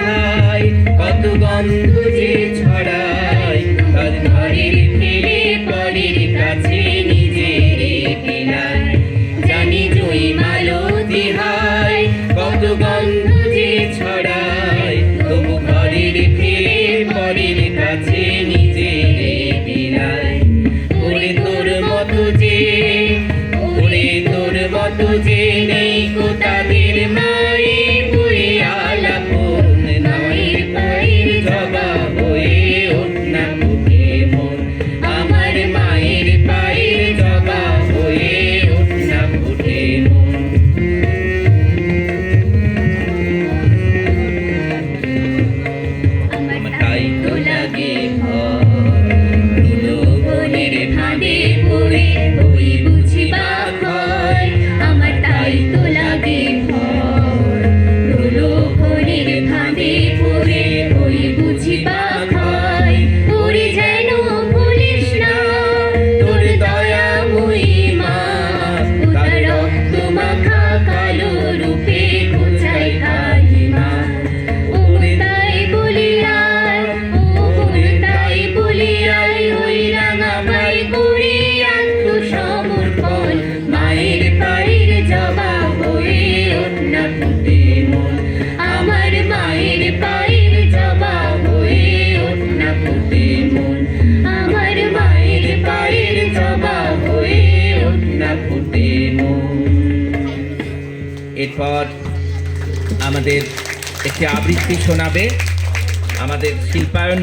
হায় কত গন্ধ যে ছড়ায়। তার ঘরের ফেলে পরের কাছে নিজের পিলায় জানি জয়ী মালতী হায় কত গন্ধ যে ছড়ায়। তবু ঘরের ফেলে পরের কাছে নিজের যে নেই কো মায়ের পায়ের জবা হয়ে না ফুটে মন আমার মায়ের পায়ের জবা হয়ে না ফুটে মন আমার মায়ের পায়ের জবা হয়ে ফুটে মন। এরপর আমাদের একটি আবৃত্তি শোনাবে আমাদের শিল্পায়ন